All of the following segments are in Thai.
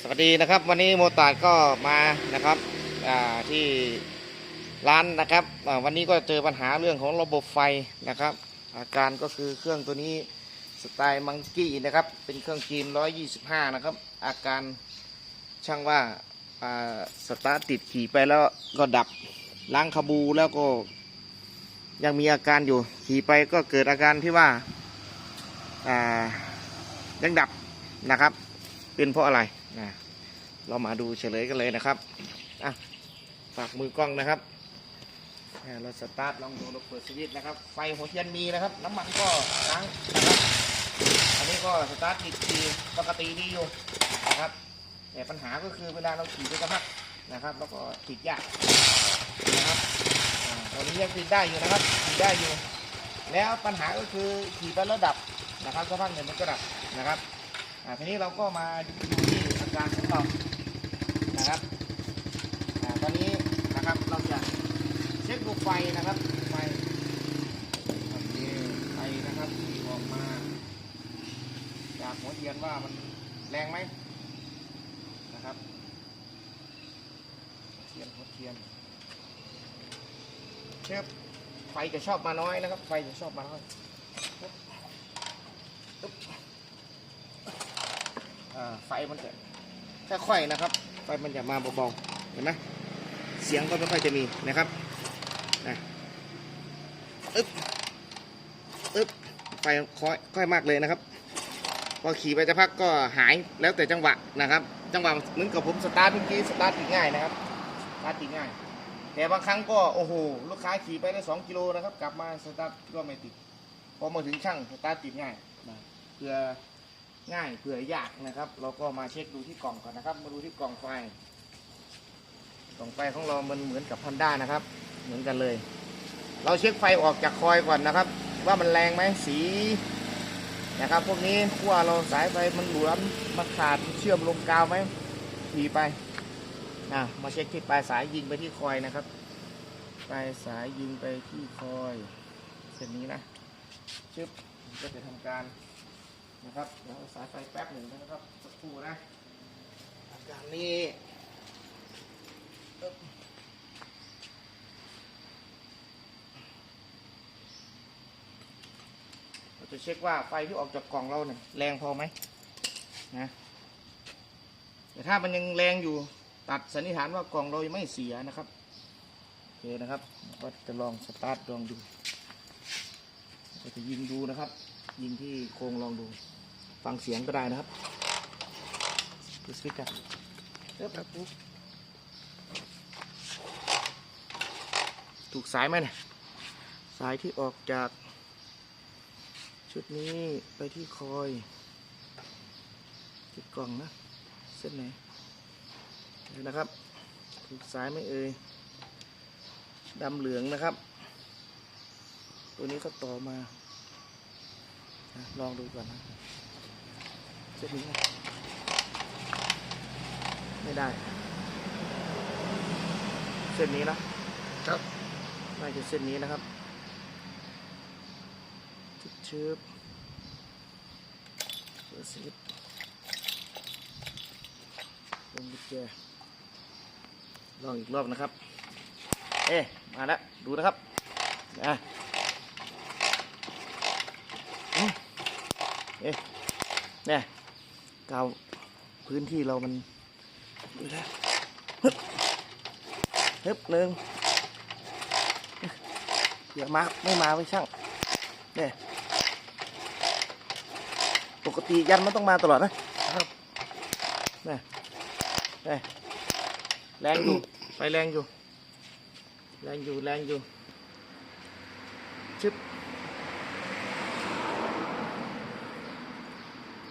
สวัสดีนะครับวันนี้โมตาดก็มานะครับที่ร้านนะครับวันนี้ก็เจอปัญหาเรื่องของระบบไฟนะครับ อาการก็คือเครื่องตัวนี้สไตล์มังกี้นะครับ เป็นเครื่องจีน125 นะครับ อาการช่างว่าสตาร์ทติดขี่ไปแล้วก็ดับล้างคาบูแล้วก็ ยังมีอาการอยู่ขี่ไปก็เกิดอาการที่ว่ายังดับนะครับ เป็นเพราะอะไร นะเรามาดูเฉลยกันเลยนะครับอะฝากมือกล้องนะครับเราสตาร์ทลองดูเราเปิดสวิตช์นะครับ ไฟหัวเทียนมีนะครับ น้ำมันก็ล้างนะครับอันนี้ก็สตาร์ทติดดีปกติดีอยู่นะครับ แต่ปัญหาก็คือเวลาเราขี่ไปสักพักนะครับ แล้วก็ติดยากนะครับอ่าตอนนี้ยังติดได้อยู่นะครับติดได้อยู่ แล้วปัญหาก็คือขี่ไปแล้วดับนะครับสักพักหนึ่งมันก็ดับนะครับอ่าทีนี้เราก็มาดูที่ การของเรานะครับตอนนี้นะครับเราจะเช็คดูไฟนะครับไฟไฟนะครับที่ออกมาจากหัวเทียนว่ามันแรงไหมนะครับเทียนหัวเทียนเชฟไฟจะชอบมาน้อยนะครับ ไฟจะชอบมาน้อยอ่าไฟมันจะ ค่อยๆนะครับ ไฟมันจะมาเบาๆเห็นไหมเสียงก็ไม่ค่อยจะมีนะครับนะอึ๊บอึ๊บไฟค่อยค่อยมากเลยนะครับ พอขี่ไปจะพักก็หายแล้วแต่จังหวะนะครับ จังหวะเหมือนกับผมสตาร์ทเมื่อกี้สตาร์ทติดง่ายนะครับสตาร์ทติดง่าย แต่บางครั้งก็โอ้โหลูกค้าขี่ไปได้สองกิโลนะครับ กลับมาสตาร์ทก็ไม่ติดพอมาถึงช่างสตาร์ทติดง่ายนะเพื่อ ง่ายเผื่อยากนะครับ เราก็มาเช็คดูที่กล่องก่อนนะครับ มาดูที่กล่องไฟ กล่องไฟของเรามันเหมือนกับ Honda นะครับ เหมือนกันเลย เราเช็คไฟออกจากคอยก่อนนะครับ ว่ามันแรงไหมสีนะครับ พวกนี้ขั้วเราสายไฟมันหลวมมันขาดเชื่อมลงกาวไหมขี่ไปนะมาเช็คที่ปลายสายยิงไปที่คอยนะครับ ปลายสายยิงไปที่คอยเส้นนี้นะชึบก็จะทำการ นะครับเดี๋ยวเอาสายไฟแป๊บหนึ่งนะครับสักครู่นะอาการนี้อึ๊บเราจะเช็คว่าไฟที่ออกจากกล่องเราเนี่ยแรงพอไหมนะแต่ถ้ามันยังแรงอยู่ตัดสันนิษฐานว่ากล่องเรายังไม่เสียนะครับโอเคนะครับ ก็จะลองสตาร์ทลองดูก็จะยิงดูนะครับ ยิงที่โครงลองดู ฟังเสียงก็ได้นะครับดูสวิตช์กันเรียบร้อยปุ๊บถูกสายไหมเนี่ย สายที่ออกจาก ชุดนี้ไปที่คอยที่กล่องนะ เส้นไหนเดี๋ยวนะครับ ถูกสายไหม่เอ่ยดำเหลืองนะครับ ตัวนี้ก็ต่อมาอะลองดูก่อนนะ เส้นนี้นะไม่ได้ เส้นนี้นะครับน่าจะเส้นนี้นะครับชิบชืบเปิดสวิตช์ลงกุญแจลองอีกรอบนะครับ เอ๊ะมาแล้ว ดูนะครับอะเอ๊ะเนี่ย กาวพื้นที่เรามันดูนะฮึบฮึบหนึ่งเดี๋ยวมาไม่มาไว้ช่างเนี่ยปกติยันมันต้องมาตลอดนะครับเนี่ยเนี่ยแรงอยู่ไฟแรงอยู่ แรงอยู่ แรงอยู่ ชึบ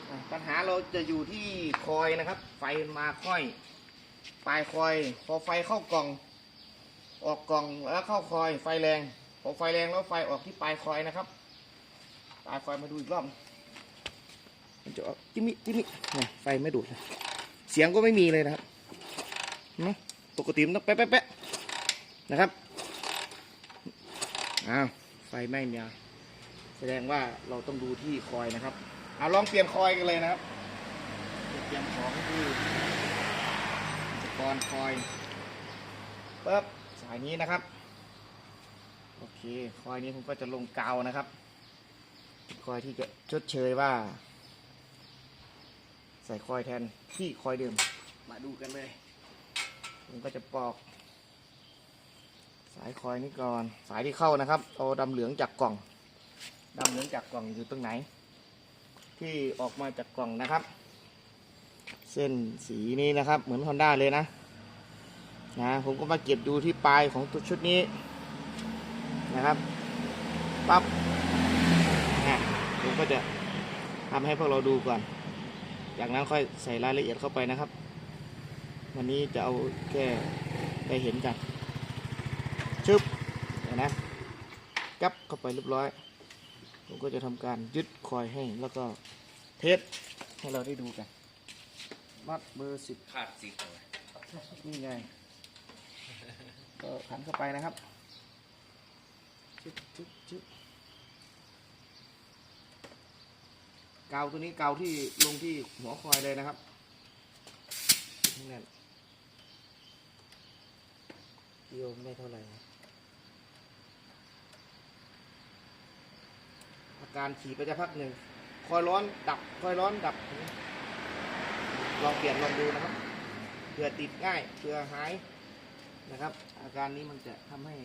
อะปัญหาเรา จะอยู่ที่คอยนะครับ ไฟมาค่อย ปลายคอย พอไฟเข้ากล่อง ออกกล่องแล้วเข้าคอย ไฟแรง พอไฟแรงแล้วไฟออกที่ปลายคอยนะครับ ปลายคอยมาดูอีกรอบมันจะออกจิมิจิมิเนี่ยไฟไม่ดูดเลยเสียงก็ไม่มีเลยนะครับนไหมปกติมันต้องแป๊ะแป๊ะแป๊ะนะครับอ้าวไฟไม่มีแสดงว่าเราต้องดูที่คอยนะครับเอาลองเปลี่ยนคอยกันเลยนะครับ เปลี่ยนเตรียมของคืออุปกรณ์คอยปึ๊บสายนี้นะครับ โอเค คอยนี้ผมก็จะลงกาวนะครับ คอยที่จะชดเชยว่า ใส่คอยแทนที่คอยเดิม มาดูกันเลย ผมก็จะปอก สายคอยนี้ก่อน สายที่เข้านะครับ เอาดำเหลืองจากกล่องดำเหลืองจากกล่องอยู่ตรงไหน ที่ออกมาจากกล่องนะครับเส้นสีนี้นะครับ เหมือนฮอนด้าเลยนะนะผมก็มาเก็บดูที่ปลายของตัวชุดนี้นะครับปั๊บอะผมก็จะทำให้พวกเราดูก่อน จากนั้นค่อยใส่รายละเอียดเข้าไปนะครับ วันนี้จะเอาแค่ได้เห็นกันชึบเดี๋ยวนะจับเข้าไปเรียบร้อย ผมก็จะทำการยึดคอยให้แล้วก็เทสให้เราได้ดูกัน มัดเบอร์สิบขาดสินี่ไง ก็ขันเข้าไปนะครับชึบชึบชึบกาวตัวนี้กาวที่ลงที่หัวคอยเลยนะครับนี่นั่นโยมไม่เท่าไหร่นะอาการขี่ไปจะพักหนึ่งคอยร้อนดับคอยร้อนดับ ลองเปลี่ยนลองดูนะครับเผื่อติดง่ายเผื่อหายนะครับ อาการนี้มันจะทำให้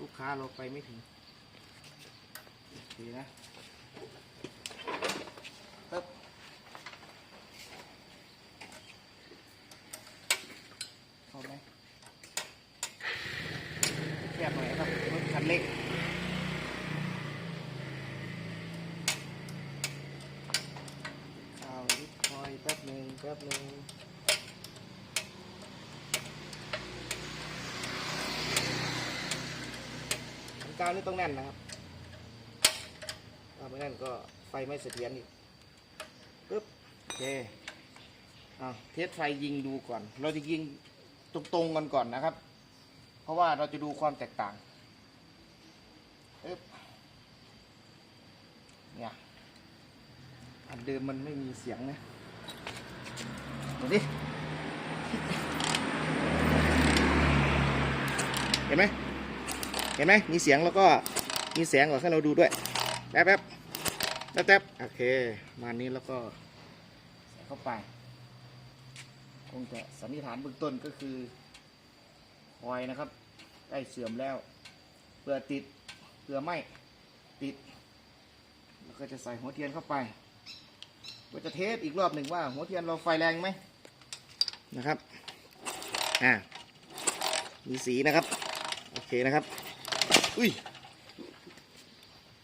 ลูกค้าเราไปไม่ถึงดีนะปึ๊บเข้าไหมแคบหน่อยนะครับรถคันเล็กข่าวนิดคอยแป๊บหนึ่งแป๊บหนึ่ง อัน กางนี่ต้องแน่นนะครับถ้าไม่แน่นก็ไฟไม่เสถียรอีกปึ๊บโอเคอ่าเทสไฟยิงดูก่อน เราจะยิงตรงๆกันก่อนนะครับ เพราะว่าเราจะดูความแตกต่างปึ๊บเนี่ยอันเดิมมันไม่มีเสียงนะดูดิเห็นไหม ห็นไหมมีเสียงแล้วก็มีแสงออกให้เราดูด้วยแป๊บแป๊บแป๊บแป๊บโอเคมานี้แล้วก็ใส่เข้าไป คงจะสันนิษฐานเบื้องต้นก็คือคอยนะครับได้เสื่อมแล้วเพื่อติดเพื่อไม่ติด แล้วก็จะใส่หัวเทียนเข้าไปก็จะเทสอีกรอบหนึ่งว่า หัวเทียนเราไฟแรงไหมนะครับอ่ามีสีนะครับ โอเคนะครับ อุ้ย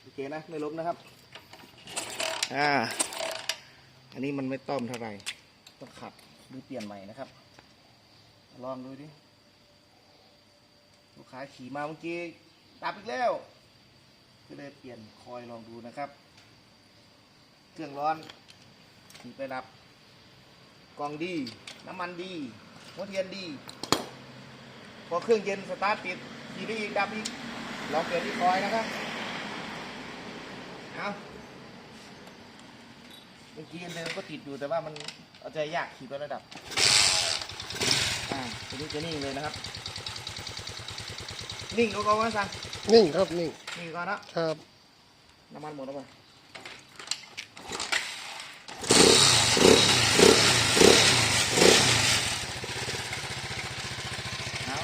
โอเคนะไม่ล้มนะครับ อ่า อันนี้มันไม่ต้อมเท่าไหร่ต้องขัดหรือเปลี่ยนใหม่นะครับ ลองดูดิลูกค้าขี่มาเมื่อกี้ดับอีกแล้ว ก็เลยเปลี่ยนคอยลองดูนะครับ เครื่องร้อนขี่ไปดับกล่องดี น้ำมันดีหัวเทียนดี พอเครื่องเย็นสตาร์ทติดขี่ได้อีกดับอีก ลองเปลี่ยนที่คอยนะครับ เอาเมื่อกี้เดิมก็ติดอยู่แต่ว่ามันเอาใจยากขี่ไประดับ อ่าทีนี้จะนิ่งเลยนะครับ นิ่งก็ก็ว่าสั่งนิ่งครับนิ่งนิ่งก่อนนะครับ น้ำมันหมดแล้วป่ะเอา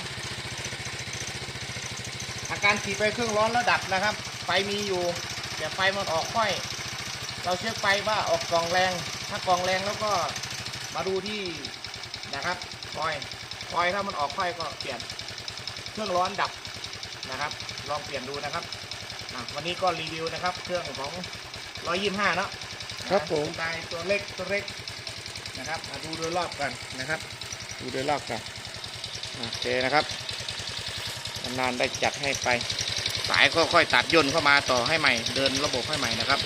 อา การขี่ไปเครื่องร้อนแล้วดับนะครับ ไฟมีอยู่แต่ไฟมันออกค่อย เราเช็คไฟว่าออกกล่องแรง ถ้ากล่องแรงแล้วก็มาดูที่นะครับคอยคอยถ้ามันออกค่อยก็เปลี่ยนเครื่องร้อนดับนะครับ ลองเปลี่ยนดูนะครับอะวันนี้ก็รีวิวนะครับ เครื่องของ 125 เนาะครับผมสไตล์ตัวเล็กตัวเล็กนะครับ มาดูโดยรอบกันนะครับ ดูโดยรอบกันโอเคนะครับ นานๆได้จัดให้ไป สายค่อยๆตัดย่นเข้ามาต่อให้ใหม่ เดินระบบให้ใหม่นะครับ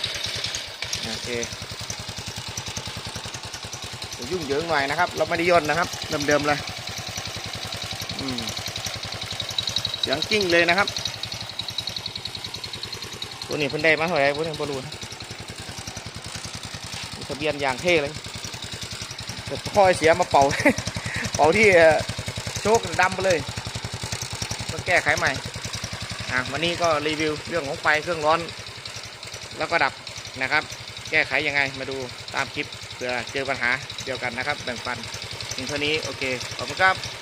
โอเคเดี๋ยวยุ่งเหยิงหน่อยนะครับ เราไม่ได้ย่นนะครับ เดิมๆเลยอืมเสียงกิ้งเลยนะครับ ตัวนี้เพิ่นได้มาเท่าไหร่เพิ่นยังบ่รู้นะมีทะเบียนอย่างเท่เลยข้อเสียมาเป่า เป่าที่เอ่อโชคดำไปเลยต้อง แก้ไขใหม่อะวันนี้ก็รีวิวเรื่องของไฟเครื่องร้อน แล้วก็ดับนะครับ แก้ไขยังไงมาดูตามคลิปเผื่อเจอปัญหาเดียวกันนะครับแบ่งปันถึงเท่านี้โอเคขอบคุณครับ